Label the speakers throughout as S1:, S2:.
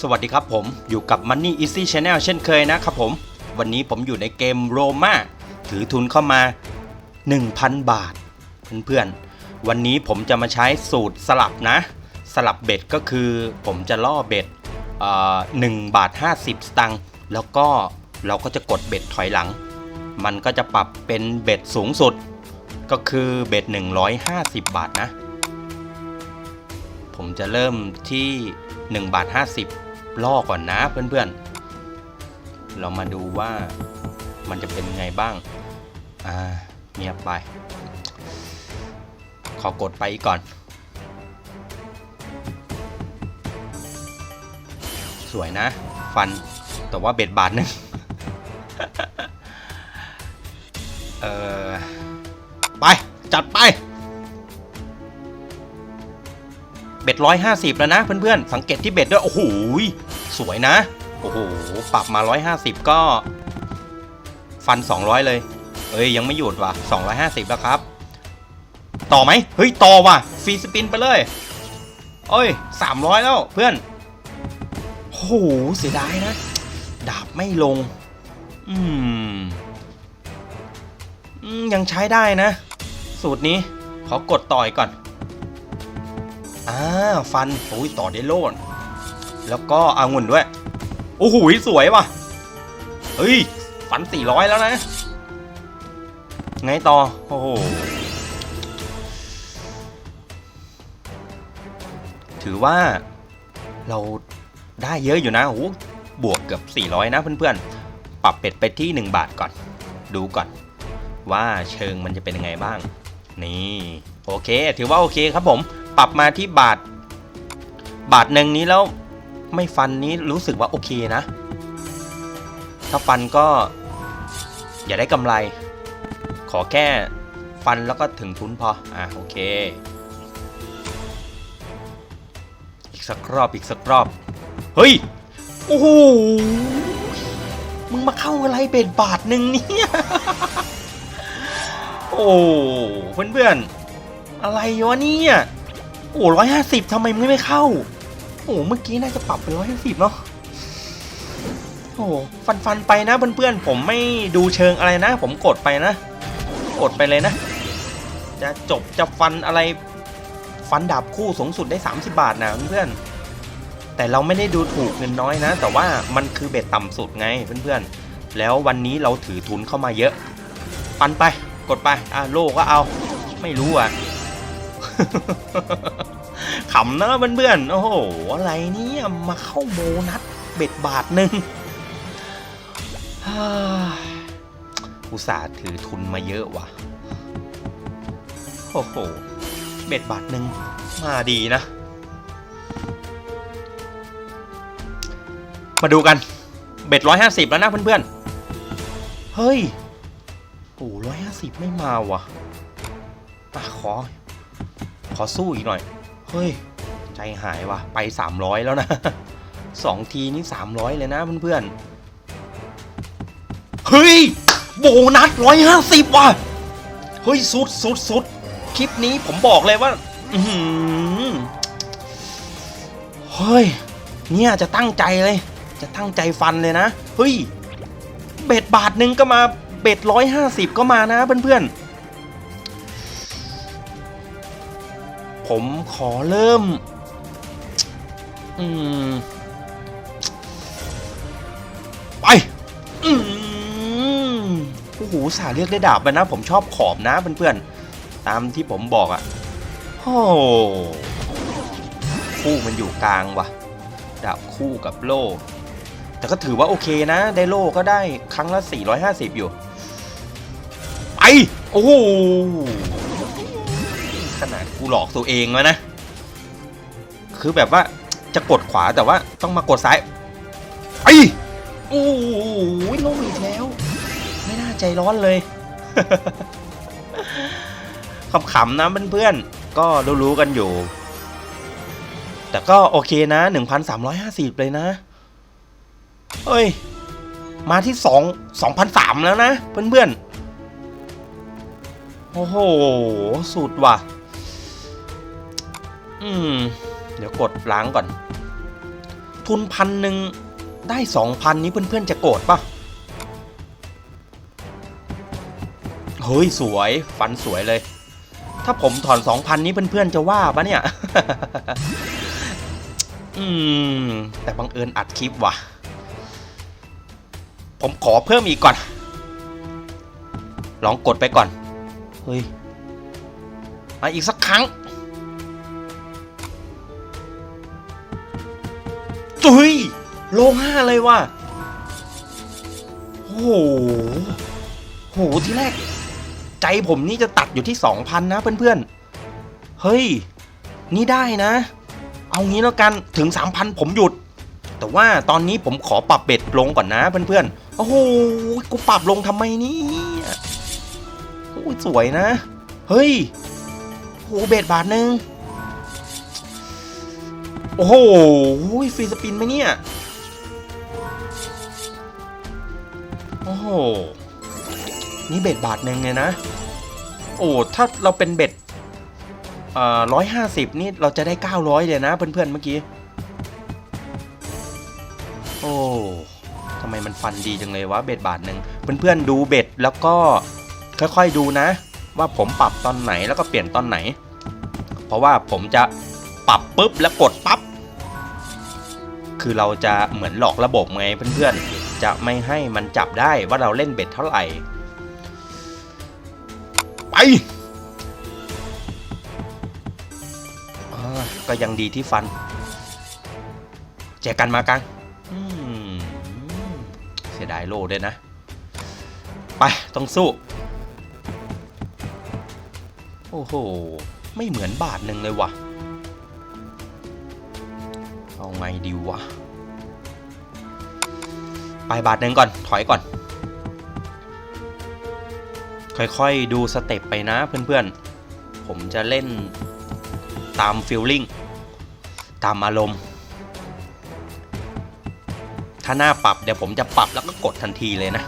S1: สวัสดีครับผมอยู่กับ Money Easy Channel เช่นเคยนะครับผม วันนี้ผมอยู่ในเกมโรมาถือทุนเข้ามา 1,000 บาท เพื่อนๆ วันนี้ผมจะมาใช้สูตรสลับนะ สลับเบ็ดก็คือผมจะล่อเบ็ดเอ่อ1บาท 50 สตังค์แล้วก็เราก็จะกดเบ็ดถอยหลัง มันก็จะปรับเป็นเบ็ดสูงสุด ก็คือเบ็ด 150 บาทนะ ผมจะเริ่มที่1บาท50 ล่อก่อนนะเพื่อนๆ เรามาดูว่ามันจะเป็นไงบ้าง อ่าเงียบไป ขอกดไปก่อน สวยนะ ฟัน แต่ว่าเบ็ดบาทหนึงเออไป จัดไป เบ็ดร้อยห้าสิบแล้วนะเพื่อนๆ สังเกตที่เบ็ดด้วย โอ้โห สวยนะ โอ้โห ปรับมาร้อยห้าสิบก็ ฟันสองร้อยเลย เอ้ย ยังไม่หยุดว่ะสองร้อยห้าสิบแล้วครับ ต่อไหม เฮ้ย ต่อว่ะ ฟรีสปินไปเลยเอ้ยสามร้อยแล้วเพื่อนโอ้โหเสียดายนะ ดาบไม่ลงอืมอืม ยังใช้ได้นะ สูตรนี้ ขอกดต่อยก่อน อ่า ฟันโอ้ยต่อได้โลด แล้วก็อางุ่นด้วย โอ้โหสวยว่ะ เฮ้ยฟัน400แล้วนะ ไงต่อ โอ้โห ถือว่าเราได้เยอะอยู่นะ โอ้บวกเกือบ 400 นะเพื่อนๆ ปรับเป็ดไปที่ 1 บาทก่อน ดูก่อน ว่าเชิงมันจะเป็นยังไงบ้าง นี่ โอเค ถือว่าโอเคครับผม ปรับมาที่บาท บาทหนึ่งนี้แล้ว ไม่ฟันนี้รู้สึกว่าโอเคนะ ถ้าฟันก็ อย่าได้กำไร ขอแค่ฟันแล้วก็ถึงทุนพอ อะโอเค อีกสักรอบอีกสักรอบ เฮ้ย โอ้โห มึงมาเข้าอะไรเบ็ดบาทหนึ่งเนี่ย โอ้เพื่อนๆอะไรวะเนี่ย โอ้ร้อยห้าสิบทำไมมึงไม่เข้า โอ้เมื่อกี้น่าจะปรับเป็นร้อยห้าสิบเนาะโอ้ฟันฟันไปนะเพื่อนๆผมไม่ดูเชิงอะไรนะ ผมกดไปนะ กดไปเลยนะ จะจบจะฟันอะไร ฟันดาบคู่สูงสุดได้ 30 บาทนะเพื่อนๆแต่เราไม่ได้ดูถูกเงินน้อยนะ แต่ว่ามันคือเบ็ดต่ำสุดไงเพื่อนๆแล้ววันนี้เราถือทุนเข้ามาเยอะ ฟันไปกดไปอะโลก็เอา ไม่รู้อะ ขำนะเพื่อนๆ โอ้โห อะไรเนี่ย มาเข้าโบนัสเบ็ดบาทหนึ่งอุตส่าห์ถือทุนมาเยอะว่ะ โอ้โห เบ็ดบาทหนึ่งมาดีนะ มาดูกัน เบ็ดร้อยห้าสิบแล้วนะเพื่อนๆ เฮ้ย โอ้ร้อยห้าสิบไม่มาว่ะอะขอ ขอสู้อีกหน่อย เฮ้ย ใจหายว่ะ ไป 300 แล้วนะสองทีนี่ 300 เลยนะเพื่อนๆ เฮ้ย โบนัส 150 ว่ะ เฮ้ย สุดสุดสุดคลิปนี้ผมบอกเลยว่าเฮ้ย เนี่ยจะตั้งใจเลย จะตั้งใจฟันเลยนะ เฮ้ย เบ็ดบาทหนึ่งก็มา เบ็ดร้อยห้าสิบก็มานะเพื่อนๆ ผมขอเริ่ม อืม ไป อืมโอ้โหสาเรียกได้ดาบไปนะ ผมชอบขอบนะเพื่อนๆ ตามที่ผมบอกอะ่ะ โอ้คู่มันอยู่กลางว่ะ ดาบคู่กับโล่ แต่ก็ถือว่าโอเคนะ ได้โล่ก็ได้ครั้งละ 450 อยู่ ไป โอ้โห ขนาดกูหลอกตัวเองแล้วนะ คือแบบว่าจะกดขวาแต่ว่าต้องมากดซ้ายไปโอ้โหลงอีกแล้ว ไม่น่าใจร้อนเลยขำๆนะเพื่อนๆ ก็รู้ๆกันอยู่ แต่ก็โอเคนะ 1,350 เลยนะเฮ้ย มาที่ 2 2,003แล้วนะ เพื่อนๆ โอ้โห สุดว่ะ อืม เดี๋ยวกดล้างก่อน ทุนพันหนึ่งได้สองพันนี้เพื่อนๆจะโกรธปะเฮ้ย สวยฟันสวยเลย ถ้าผมถอนสองพันนี้เพื่อนๆจะว่าปะเนี่ย อืม แต่บังเอิญอัดคลิปว่ะ ผมขอเพิ่มอีกก่อน ลองกดไปก่อน เฮ้ยมาอีกสักครั้ง โลห้าเลยว่ะโอ้โหโหที่แรก ใจผมนี่จะตัดอยู่ที่2,000นนะเพื่อนๆ เฮ้ย นี่ได้นะ เอางี้แล้วกันถึง3,000ผมหยุด แต่ว่าตอนนี้ผมขอปรับเบ็ดลงก่อนนะเพื่อนๆ โอ้โห กูปรับลงทำไมนี่โอ้ยสวยนะ เฮ้ยโหเบ็ดบาทหนึ่งโอ้โหฟรีสปินไหมเนี่ย โอ้โห นี่เบ็ดบาทหนึ่งเลยนะ โอ้ถ้าเราเป็นเบ็ดเอ่อร้อยห้าสิบนี่เราจะได้เก้าร้อยเลยนะ เพื่อนๆเมื่อกี้ โอ้ทำไมมันฟันดีจังเลยวะเบ็ดบาทหนึ่งเพื่อนๆดูเบ็ดแล้วก็ค่อยๆดูนะ ว่าผมปรับตอนไหนแล้วก็เปลี่ยนตอนไหน เพราะว่าผมจะปรับปุ๊บแล้วกดปั๊บคือเราจะเหมือนหลอกระบบไงเพื่อนๆ จะไม่ให้มันจับได้ว่าเราเล่นเบ็ดเท่าไหร่ ไปอ่าก็ยังดีที่ฟัน แจกันมากังอืมเสียดายโลด้วยนะ ไป ต้องสู้ โอ้โห ไม่เหมือนบาทหนึ่งเลยว่ะ เอาไงดีวะ ไปบาทหนึ่งก่อนถอยก่อน ค่อยๆดูสเต็ปไปนะเพื่อนๆ ผมจะเล่นตามฟิลลิ่งตามอารมณ์ ถ้าหน้าปรับเดี๋ยวผมจะปรับแล้วก็กดทันทีเลยนะ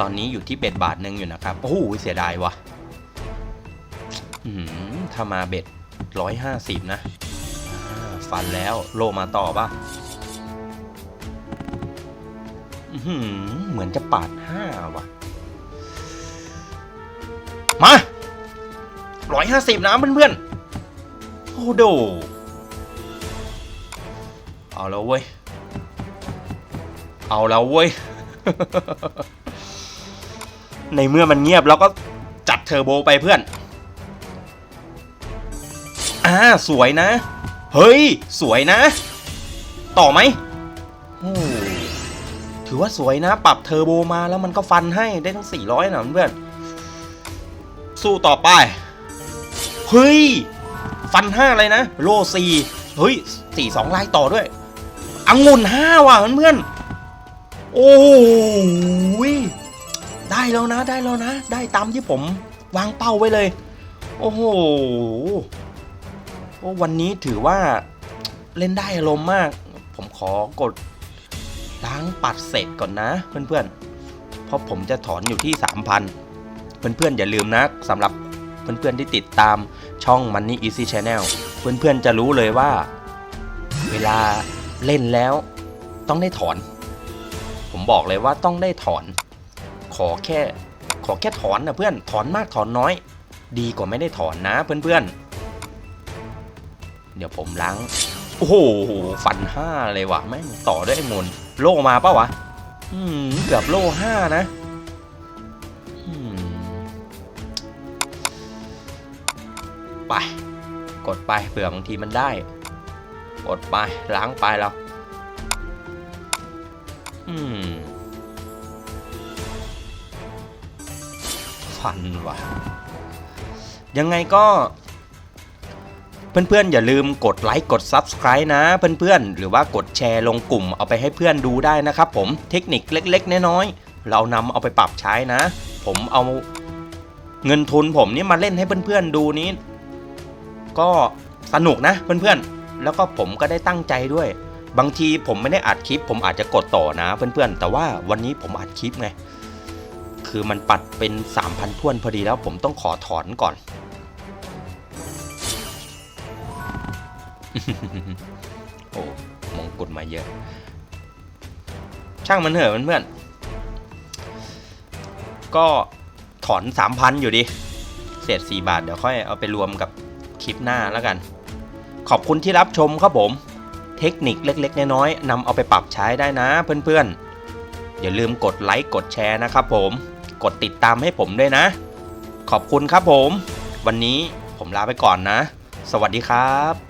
S1: ตอนนี้อยู่ที่เบ็ดบาทหนึ่งอยู่นะครับ โอ้โหเสียดายวะอืมถ้ามาเบ็ดร้อยห้าสิบนะ ฟันแล้วโลมาต่อป่ะ เหมือนจะปาดห้าวะมาร้อยห้าสิบนะเพื่อนๆ โอ้โด เอาแล้วเว้ย เอาแล้วเว้ย ในเมื่อมันเงียบเราก็จัดเทอร์โบไปเพื่อน อ่า สวยนะ เฮ้ย สวยนะ ต่อไหม ถือว่าสวยนะ ปรับเทอร์โบมาแล้วมันก็ฟันให้ได้ทั้ง 400 นะเพื่อน สู้ต่อไป เฮ้ย ฟันห้าเลยนะ โลสี่เฮ้ยสี่สองลายต่อด้วยอังุ่นห้าว่ะเพื่อนโอ้ยได้แล้วนะได้แล้วนะ ได้ตามที่ผมวางเป้าไว้เลย โอ้โหวันนี้ถือว่าเล่นได้อารมณ์มาก ผมขอกด ล้างปัดเสร็จก่อนนะ เพื่อนๆ เพราะผมจะถอนอยู่ที่ 3,000 เพื่อนๆ อย่าลืมนะสำหรับเพื่อนๆ ที่ติดตามช่อง Money Easy Channel เพื่อนๆ จะรู้เลยว่า เวลาเล่นแล้วต้องได้ถอน ผมบอกเลยว่าต้องได้ถอน ขอแค่ ขอแค่ถอนนะเพื่อน ถอนมากถอนน้อย ดีกว่าไม่ได้ถอนนะ เพื่อนๆ เดี๋ยวผมล้าง โอ้โห ฟันห้าเลยว่ะแม่งต่อด้วยไอ้มน โล่มาปะวะอืมเกือบโล่ห้านะไป กดไปเผื่อบางทีมันได้ กดไปล้างไปแล้วอืมฟันว่ะ ยังไงก็ เพื่อนๆ อย่าลืมกดไลค์กด Subscribe นะเพื่อนๆ หรือว่ากดแชร์ลงกลุ่มเอาไปให้เพื่อนดูได้นะครับผมเทคนิคเล็กๆ น้อยๆ เรานำเอาไปปรับใช้นะ ผมเอาเงินทุนผมนี่มาเล่นให้เพื่อนๆดูนี้ ก็สนุกนะเพื่อนๆ แล้วก็ผมก็ได้ตั้งใจด้วย บางทีผมไม่ได้อัดคลิป ผมอาจจะกดต่อนะเพื่อนๆ แต่ว่าวันนี้ผมอัดคลิปไง คือมันปัดเป็น 3,000ท้วนพอดีแล้วผมต้องขอถอนก่อน โอ้มงกุดมาเยอะ ช่างมันเถอะเพื่อนๆก็ถอน3,000อยู่ดิ เศษ4บาท เดี๋ยวค่อยเอาไปรวมกับคลิปหน้าแล้วกัน ขอบคุณที่รับชมครับผม เทคนิคเล็กๆ น้อยๆนำเอาไปปรับใช้ได้นะเพื่อนๆ อย่าลืมกดไลค์กดแชร์นะครับผม กดติดตามให้ผมด้วยนะ ขอบคุณครับผม วันนี้ผมลาไปก่อนนะ สวัสดีครับ